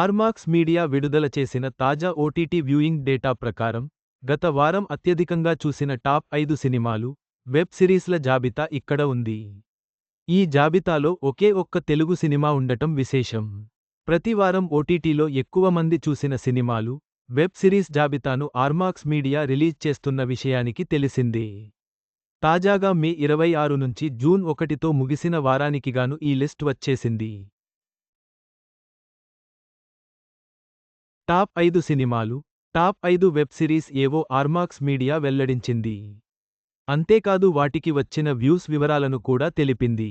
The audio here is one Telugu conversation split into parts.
ఆర్మాక్స్ మీడియా విడుదల చేసిన తాజా ఓటీటీ వ్యూయింగ్ డేటా ప్రకారం గత వారం అత్యధికంగా చూసిన టాప్ ఐదు సినిమాలు వెబ్ సిరీస్ల జాబితా ఇక్కడ ఉంది. ఈ జాబితాలో ఒకే ఒక్క తెలుగు సినిమా ఉండటం విశేషం. ప్రతివారం ఓటీటీలో ఎక్కువ మంది చూసిన సినిమాలు వెబ్ సిరీస్ జాబితాను ఆర్మాక్స్ మీడియా రిలీజ్ చేస్తున్న విషయానికి తెలిసిందే. తాజాగా మే ఇరవై ఆరు నుంచి జూన్ ఒకటితో ముగిసిన వారానికిగాను ఈ లిస్ట్ వచ్చేసింది. టాప్ ఐదు సినిమాలు టాప్ ఐదు వెబ్ సిరీస్ ఏవో ఆర్మాక్స్ మీడియా వెల్లడించింది. అంతేకాదు వాటికి వచ్చిన వ్యూస్ వివరాలను కూడా తెలిపింది.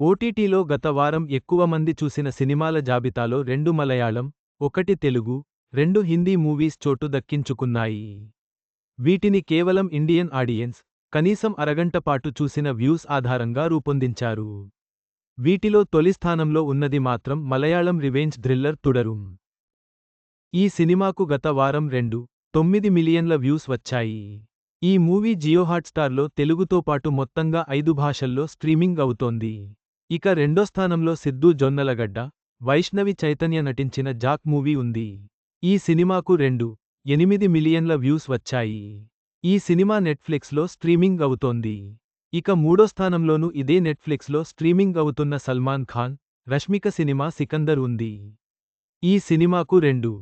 ఓటీటీలో గత వారం ఎక్కువ మంది చూసిన సినిమాల జాబితాలో రెండు మలయాళం ఒకటి తెలుగు రెండు హిందీ మూవీస్ చోటు దక్కించుకున్నాయి. వీటిని కేవలం ఇండియన్ ఆడియన్స్ కనీసం అరగంట పాటు చూసిన వ్యూస్ ఆధారంగా రూపొందించారు. వీటిలో తొలి స్థానంలో ఉన్నది మాత్రం మలయాళం రివెంజ్ థ్రిల్లర్ తుడరుం ఈ సినిమాకు గత వారం రెండు తొమ్మిది మిలియన్ల వ్యూస్ వచ్చాయి. ఈ మూవీ జియోహాట్స్టార్లో తెలుగుతో పాటు మొత్తంగా ఐదు భాషల్లో స్ట్రీమింగ్ అవుతోంది. ఇక రెండో స్థానంలో సిద్ధూ జొన్నలగడ్డ వైష్ణవి చైతన్య నటించిన జాక్ మూవీ ఉంది. ఈ సినిమాకు రెండు ఎనిమిది మిలియన్ల వ్యూస్ వచ్చాయి. ఈ సినిమా నెట్ఫ్లిక్స్లో స్ట్రీమింగ్ అవుతోంది. ఇక మూడో స్థానంలోనూ ఇదే నెట్ఫ్లిక్స్లో స్ట్రీమింగ్ అవుతున్న సల్మాన్ ఖాన్ రష్మిక సినిమా సికందర్ ఉంది. ఈ సినిమాకు రెండు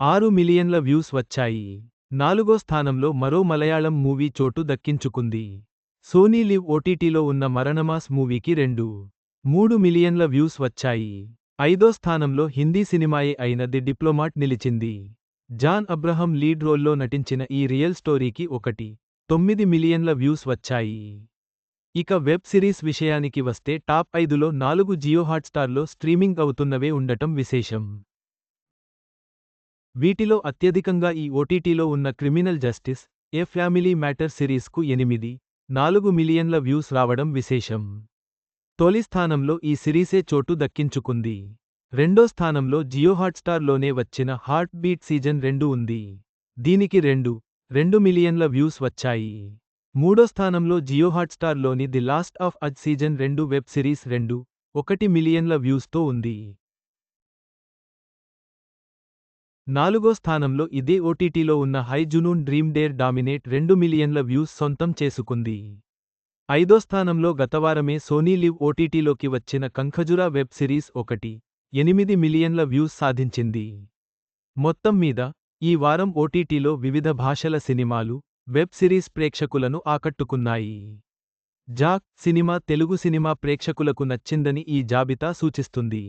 ఆరు మిలియన్ల వ్యూస్ వచ్చాయి. నాలుగో స్థానంలో మరో మలయాళం మూవీ చోటు దక్కించుకుంది. సోనీ లివ్ ఓటీటీలో ఉన్న మరణమాస్ మూవీకి రెండు మూడు మిలియన్ల వ్యూస్ వచ్చాయి. ఐదో స్థానంలో హిందీ సినిమాయే అయిన ది డిప్లొమాట్ నిలిచింది. జాన్ అబ్రహం లీడ్ రోల్లో నటించిన ఈ రియల్ స్టోరీకి ఒకటి తొమ్మిది మిలియన్ల వ్యూస్ వచ్చాయి. ఇక వెబ్ సిరీస్ విషయానికి వస్తే టాప్ ఐదులో నాలుగు జియో హాట్స్టార్లో స్ట్రీమింగ్ అవుతున్నవే ఉండటం విశేషం. వీటిలో అత్యధికంగా ఈ ఓటీటీలో ఉన్న criminal justice a family matter సిరీస్కు ఎనిమిది నాలుగు మిలియన్ల వ్యూస్ రావడం విశేషం. తొలి స్థానంలో ఈ సిరీసే చోటు దక్కించుకుంది. రెండో స్థానంలో జియో హాట్స్టార్లోనే వచ్చిన హార్ట్ బీట్ సీజన్ రెండు ఉంది. దీనికి రెండు రెండు మిలియన్ల వ్యూస్ వచ్చాయి. మూడో స్థానంలో Jio హాట్స్టార్లోని the last of us season రెండు వెబ్ సిరీస్ రెండు ఒకటి మిలియన్ల వ్యూస్తో ఉంది. నాలుగో స్థానంలో ఇదే ఓటీటీలో ఉన్న Hai Junoon dream dare dominate రెండు మిలియన్ల వ్యూస్ సొంతం చేసుకుంది. ఐదో స్థానంలో గతవారమే సోనీ లివ్ ఓటీటీలోకి వచ్చిన కంఖజురా వెబ్ సిరీస్ ఒకటి ఎనిమిది మిలియన్ల వ్యూస్ సాధించింది. మొత్తం మీద ఈ వారం ఓటీటీలో వివిధ భాషల సినిమాలు వెబ్ సిరీస్ ప్రేక్షకులను ఆకట్టుకున్నాయి. జాక్ సినిమా తెలుగు సినిమా ప్రేక్షకులకు నచ్చిందని ఈ జాబితా సూచిస్తుంది.